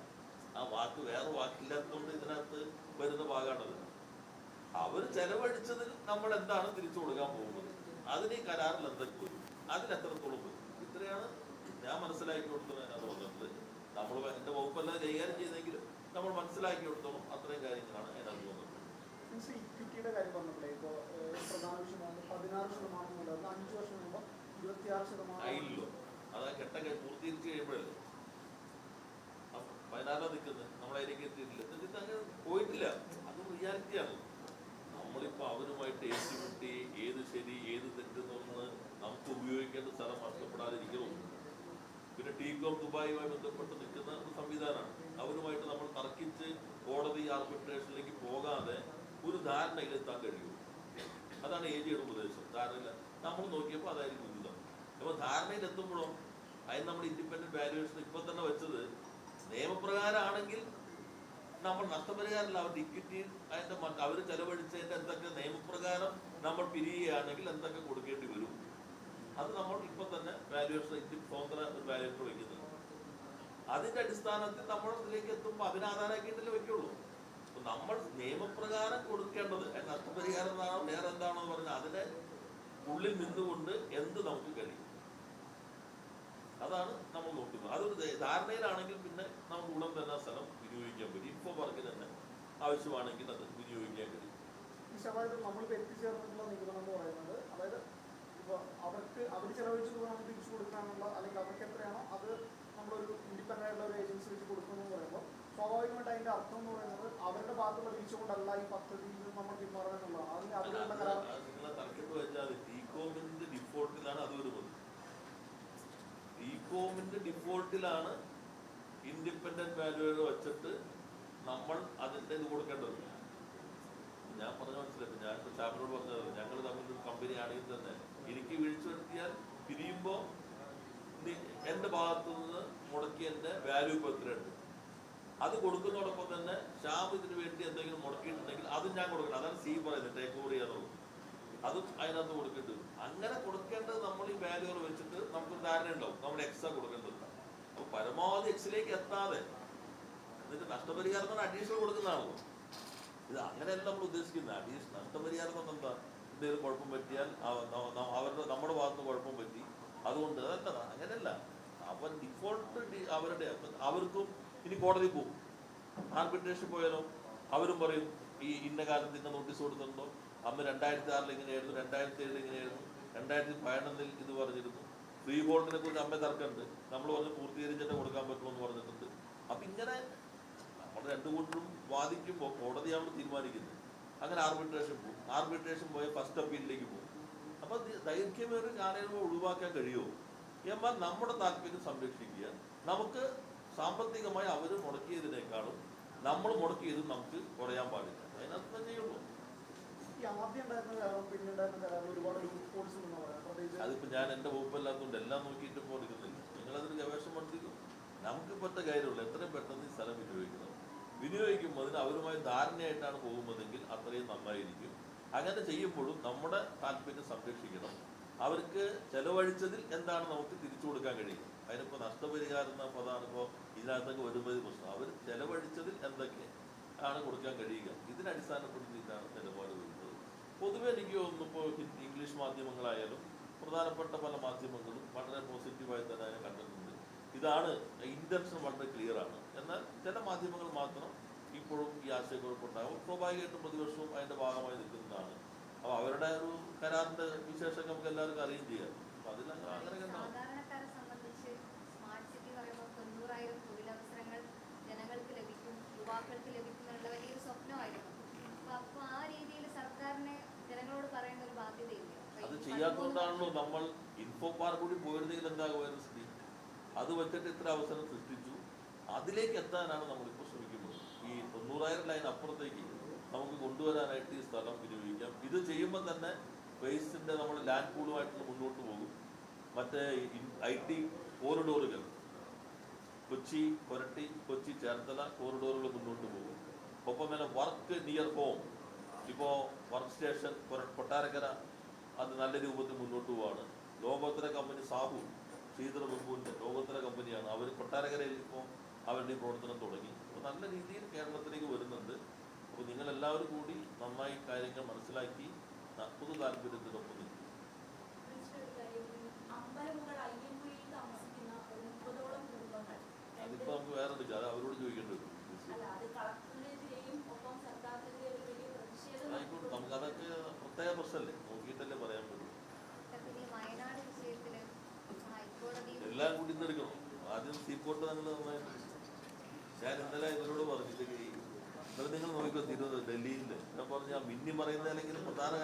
ആ വാക്ക് വേറെ വാക്കില്ലാത്തതുകൊണ്ട് ഇതിനകത്ത് വരുന്ന ഭാഗമാണത്. അവർ ചെലവഴിച്ചതിൽ നമ്മൾ എന്താണ് തിരിച്ചു കൊടുക്കാൻ പോകുന്നത്? അതിന് ഈ കരാറിൽ എന്തൊക്കെ അതിൽ എത്രത്തോളം വരും? ഇത്രയാണ് ഞാൻ മനസ്സിലാക്കി കൊടുത്തത് നമ്മൾ എന്റെ വകുപ്പെല്ലാം കൈകാര്യം ചെയ്തെങ്കിലും നമ്മൾ മനസ്സിലാക്കി കൊടുത്തോളും അത്രയും കാര്യങ്ങളാണ് അതിനകത്ത്
വന്നത് ഇക്വിറ്റിയുടെ കാര്യം പറഞ്ഞപ്പോഴേ ഇപ്പോൾ പ്രധാന വിഷയമാണ് പതിനാറ് ശതമാനം മുതൽ അഞ്ച് വർഷം കഴിയുമ്പോൾ ഇരുപത്തിയാറ് ശതമാനം
ആയില്ലോ അത് ആ ഘട്ടം കഴി- പൂർത്തീകരിച്ച് കഴിയുമ്പോഴല്ലേ? അപ്പൊ പതിനാറാം നിൽക്കുന്നത്. നമ്മളതിലേക്ക് എത്തിയിട്ടില്ല. എന്നിട്ട് അങ്ങനെ പോയിട്ടില്ല. അത് റിയാലിറ്റിയാണ്. അവനുമായിട്ട് ഏറ്റുമുട്ടി ഏത് ശരി ഏത് തെറ്റെന്നൊന്ന് നമുക്ക് ഉപയോഗിക്കേണ്ട സ്ഥലം നഷ്ടപ്പെടാതിരിക്കുന്നു പിന്നെ ടീകോം ദുബായുമായി ബന്ധപ്പെട്ട് നിൽക്കുന്ന ഒരു സംവിധാനമാണ്. അവരുമായിട്ട് നമ്മൾ തർക്കിച്ച് കോടതി ആർബിട്രേഷനിലേക്ക് പോകാതെ ഒരു ധാരണയിലെത്താൻ കഴിയും. അതാണ് എ ജിയുടെ ഉപദേശം. ധാരണയില്ല നമ്മൾ നോക്കിയപ്പോൾ അതായിരിക്കും ഉചിതം. ധാരണയിൽ എത്തുമ്പോഴോ അതിന് നമ്മൾ ഇൻഡിപെൻഡന്റ് വാല്യുവേഷൻ ഇപ്പൊ തന്നെ വെച്ചത് നിയമപ്രകാരമാണെങ്കിൽ നമ്മൾ നഷ്ടപരിഹാരമല്ല. അവരുടെ ഇക്വിറ്റി അതിന്റെ അവർ ചെലവഴിച്ചതിന്റെ എന്തൊക്കെ നിയമപ്രകാരം നമ്മൾ പിരിയുകയാണെങ്കിൽ എന്തൊക്കെ കൊടുക്കേണ്ടി വരും? അത് നമ്മൾ ഇപ്പൊ തന്നെ വാല്യുവേഷൻ സ്വതന്ത്ര വാല്യുവേഷൻ വയ്ക്കുന്നുണ്ട് അതിന്റെ അടിസ്ഥാനത്തിൽ നമ്മൾ ഇതിലേക്ക് എത്തുമ്പോൾ അതിനാധാരമാക്കിയിട്ടല്ലേ വെക്കുള്ളൂ. അപ്പൊ നമ്മൾ നിയമപ്രകാരം കൊടുക്കേണ്ടത് നഷ്ടപരിഹാരം എന്താണോ വേറെ എന്താണോ എന്ന് പറഞ്ഞാൽ അതിന്റെ ഉള്ളിൽ നിന്നുകൊണ്ട് എന്ത് നമുക്ക് കഴിയും. അതാണ് നമ്മൾ നോക്കുന്നത്. അതൊരു ധാരണയിലാണെങ്കിൽ പിന്നെ നമുക്ക് ഉടൻ തന്നെ സ്ഥലം വിനിയോഗിക്കാൻ പറ്റും. ഇപ്പൊ പറഞ്ഞ് തന്നെ ആവശ്യമാണെങ്കിൽ അത് വിനിയോഗിക്കാൻ കഴിയും.
അതായത് അവർക്ക് അവർ ചെലവഴിച്ചു നമുക്ക് തിരിച്ചു കൊടുക്കാനുള്ള അല്ലെങ്കിൽ അവർക്ക് എത്രയാണോ അത് നമ്മളൊരു ആയിട്ടുള്ള ഒരു ഏജൻസി വെച്ച് കൊടുക്കുന്നു എന്ന് പറയുമ്പോൾ സ്വാഭാവികമായിട്ട് അതിന്റെ അർത്ഥം എന്ന് പറയുന്നത് അവരുടെ ഭാഗത്തുള്ള വീഴ്ച കൊണ്ടല്ല ഈ പദ്ധതിയിൽ നിന്ന് നമ്മൾ പിന്മാറുക എന്നുള്ളത് അതിന്
ടീകോമിന്റെ ഡിഫോൾട്ടിലാണ് അത് വരുന്നത് ടീകോമിന്റെ ഡിഫോൾട്ടിലാണ് ഇൻഡിപെൻഡന്റ് വാല്യൂകൾ വെച്ചിട്ട് നമ്മൾ അതിന്റെ ഇത് കൊടുക്കേണ്ടത്. ഞാൻ പറഞ്ഞ മനസ്സിലായി. ഞാൻ ഷാമിനോട് പറഞ്ഞത് ഞങ്ങൾ തമ്മിൽ ഒരു കമ്പനി ആണെങ്കിൽ തന്നെ എനിക്ക് വീഴ്ച വരുത്തിയാൽ പിരിയുമ്പോൾ എന്റെ ഭാഗത്തു നിന്ന് മുടക്കിയതിന്റെ വാല്യൂ ഇപ്പൊ എത്രയുണ്ട്? അത് കൊടുക്കുന്നതോടൊപ്പം തന്നെ ഷാബ് ഇതിന് വേണ്ടി എന്തെങ്കിലും മുടക്കിയിട്ടുണ്ടെങ്കിൽ അതും ഞാൻ കൊടുക്കണം. അതാണ് സി പറയുന്നത് ടേക്ക് ഓവർ ചെയ്യാന്നുള്ളത്. അതും അതിനകത്ത് കൊടുക്കേണ്ടി വരും. അങ്ങനെ കൊടുക്കേണ്ടത് നമ്മൾ ഈ വാല്യൂകൾ വെച്ചിട്ട് നമുക്ക് ധാരണ ഉണ്ടാവും. നമ്മൾ എക്സ്ട്രാ കൊടുക്കേണ്ടത്. അപ്പൊ പരമാവധി എക്സിലേക്ക് എത്താതെ എന്നിട്ട് നഷ്ടപരിഹാരം എന്ന് അഡീഷണൽ കൊടുക്കുന്നതാണല്ലോ. ഇത് അങ്ങനെയല്ല നമ്മൾ ഉദ്ദേശിക്കുന്നത്. അഡീഷണൽ നഷ്ടപരിഹാരം എന്ന് എന്താ? എന്തെങ്കിലും കുഴപ്പം പറ്റിയാൽ അവരുടെ നമ്മുടെ ഭാഗത്ത് കുഴപ്പം പറ്റി അതുകൊണ്ട് അതല്ല അങ്ങനെയല്ല അവൻ ഡിഫോൾട്ട് അവരുടെ അവർക്കും ഇനി കോടതി പോകും ആർബിട്രേഷൻ പോയാലോ? അവരും പറയും ഈ ഇന്ന കാലത്ത് ഇന്ന നോട്ടീസ് കൊടുത്തിട്ടുണ്ടോ? അന്ന് രണ്ടായിരത്തി ആറിൽ ഇങ്ങനെയായിരുന്നു രണ്ടായിരത്തി ഏഴിൽ ഇങ്ങനെയായിരുന്നു രണ്ടായിരത്തി പതിനൊന്നിൽ ഇത് പറഞ്ഞിരുന്നു. ഫ്രീ ഹോൾഡിനെ കുറിച്ച് അമ്മ തർക്കമുണ്ട് നമ്മൾ പറഞ്ഞ് പൂർത്തീകരിച്ചിട്ട് കൊടുക്കാൻ പറ്റുള്ളൂ എന്ന് പറഞ്ഞിട്ടുണ്ട്. അപ്പൊ ഇങ്ങനെ നമ്മൾ രണ്ടു കൂട്ടരും വാദിക്കുമ്പോൾ കോടതിയാണ് തീരുമാനിക്കുന്നത്. അങ്ങനെ ആർബിട്രേഷൻ പോകും ആർബിട്രേഷൻ പോയ ഫസ്റ്റ് അപ്പീലിലേക്ക് പോകും അപ്പോൾ ദൈർഘ്യമേറിയ കാലയളവ് ഒഴിവാക്കാൻ കഴിയുമോ എന്നാൽ നമ്മുടെ താല്പര്യം സംരക്ഷിക്കുക. നമുക്ക് സാമ്പത്തികമായി അവർ മുടക്കിയതിനേക്കാളും നമ്മൾ മുടക്കിയത് നമുക്ക് കുറയാൻ പാടില്ല. അതിനകത്ത് തന്നെ ചെയ്യുള്ളൂ. അതിപ്പോ ഞാൻ എന്റെ വകുപ്പല്ലാത്തതുകൊണ്ട് എല്ലാം നോക്കിയിട്ട് ഇപ്പോൾ നിങ്ങൾ അതിന് ഗവേഷണം പഠിപ്പിക്കും. നമുക്ക് പറ്റ കാര്യമുള്ളൂ. എത്രയും പെട്ടെന്ന് ഈ സ്ഥലം വിനിയോഗിക്കണം. വിനിയോഗിക്കുമ്പോൾ അതിന് അവരുമായി ധാരണയായിട്ടാണ് പോകുന്നതെങ്കിൽ അത്രയും നന്നായിരിക്കും. അങ്ങനെ ചെയ്യുമ്പോഴും നമ്മുടെ താല്പര്യം സംരക്ഷിക്കണം. അവർക്ക് ചെലവഴിച്ചതിൽ എന്താണ് നമുക്ക് തിരിച്ചു കൊടുക്കാൻ കഴിയും അതിനിപ്പോൾ നഷ്ടപരിഹാരം എന്ന പദമാണ് ഇപ്പോൾ ഇതിനകത്തൊക്കെ വരുമ്പോൾ പ്രശ്നം. അവർ ചെലവഴിച്ചതിൽ എന്തൊക്കെ ആണ് കൊടുക്കാൻ കഴിയുക? ഇതിനടിസ്ഥാനപ്പെടുത്തിയിട്ടാണ് നിലപാട് വരുന്നത്. പൊതുവെ എനിക്ക് തോന്നുന്നു ഇപ്പോൾ ഇംഗ്ലീഷ് മാധ്യമങ്ങളായാലും പ്രധാനപ്പെട്ട പല മാധ്യമങ്ങളും വളരെ പോസിറ്റീവായി തന്നെ കണ്ടിട്ടുണ്ട്. ഇതാണ് ഇന്റൻഷൻ വളരെ ക്ലിയർ ആണ്. എന്നാൽ ചില മാധ്യമങ്ങൾ മാത്രം ഇപ്പോഴും ഈ ആശയക്കുഴപ്പമുണ്ടാകും സ്വാഭാവികമായിട്ടും പ്രതിപക്ഷവും അതിന്റെ ഭാഗമായി നിൽക്കുന്നതാണ്. അപ്പോൾ അവരുടെ ഒരു കരാറിന്റെ വിശേഷം നമുക്ക് എല്ലാവർക്കും അറിയുകയും ചെയ്യാം. അപ്പോൾ അതിൽ അങ്ങനെ അങ്ങനെ ഉണ്ടാവും.
സാധാരണക്കാരെ സംബന്ധിച്ച് സ്മാർട്ട് സിറ്റി പറയുമ്പോൾ തൊണ്ണൂറായിരം തൊഴിലവസരങ്ങൾ ജനങ്ങൾക്ക് ലഭിക്കും യുവാക്കൾക്ക് ലഭിക്കും എന്നുള്ള വലിയൊരു സ്വപ്നമായിരുന്നു. അപ്പൊ അപ്പൊ ആ രീതിയിൽ സർക്കാരിനെ ജനങ്ങളോട് പറയേണ്ട ഒരു ബാധ്യതയില്ല.
അത് ചെയ്യാത്തതുകൊണ്ടാണല്ലോ നമ്മൾ ഇൻഫോ പാർക്ക് കൂടി പോയിരുന്നെങ്കിൽ എന്താകുമായിരുന്നു സ്ഥിതി? അത് വെച്ചിട്ട് ഇത്ര അവസരം സൃഷ്ടിച്ചു. അതിലേക്ക് എത്താനാണ് നമ്മളിപ്പോൾ തൊണ്ണൂറായിരം ലൈൻ അപ്പുറത്തേക്ക് നമുക്ക് കൊണ്ടുവരാനായിട്ട് ഈ സ്ഥലം വിനിയോഗിക്കാം. ഇത് ചെയ്യുമ്പോൾ തന്നെ ഫേസിന്റെ നമ്മൾ ലാൻഡ് പൂളുമായിട്ട് മുന്നോട്ട് പോകും. മറ്റേ ഐ ടി കോറിഡോറുകൾ കൊച്ചി കൊരട്ടി കൊച്ചി ചേർത്തല കോറിഡോറുകൾ മുന്നോട്ട് പോകും. ഒപ്പം തന്നെ വർക്ക് നിയർ ഹോം ഇപ്പോൾ വർക്ക് സ്റ്റേഷൻ കൊര- കൊട്ടാരക്കര അത് നല്ല രൂപത്തിൽ മുന്നോട്ട് പോവാണ്. ലോകോത്തര കമ്പനി സാഹു ശ്രീധര ബബുവിന്റെ ലോകോത്തര കമ്പനിയാണ് അവർ കൊട്ടാരക്കരയിൽ ഇപ്പോൾ അവരുടെ പ്രവർത്തനം തുടങ്ങി. നല്ല രീതിയിൽ കേരളത്തിലേക്ക് വരുന്നുണ്ട്. അപ്പോൾ നിങ്ങൾ എല്ലാവരും കൂടി നന്നായി കാര്യങ്ങൾ മനസ്സിലാക്കി പൊതു താല്പര്യത്തിനൊപ്പം നിൽക്കും. അതിപ്പോൾ നമുക്ക് വേറെ എടുക്കാം അത് അവരോട് ചോദിക്കേണ്ടി വരും. ആയിക്കോട്ടെ. നമുക്ക് അതൊക്കെ പ്രത്യേക പ്രശ്നമല്ലേ? നോക്കിയിട്ടല്ലേ പറയാൻ പറ്റൂ. എല്ലാം കൂടി ഇന്ന് എടുക്കണം. ആദ്യം സീപ്പോർട്ട് നിങ്ങൾ നന്നായി ഞാൻ ഇന്നലെ ഇവരോട് പറഞ്ഞിട്ട് ഇന്നലെ നിങ്ങൾ നോക്കിക്കോ തിരുവനന്തപുരം ഡൽഹിയിൽ ഞാൻ പറഞ്ഞ മിന്നി പറയുന്നതിലെങ്കിലും പ്രധാന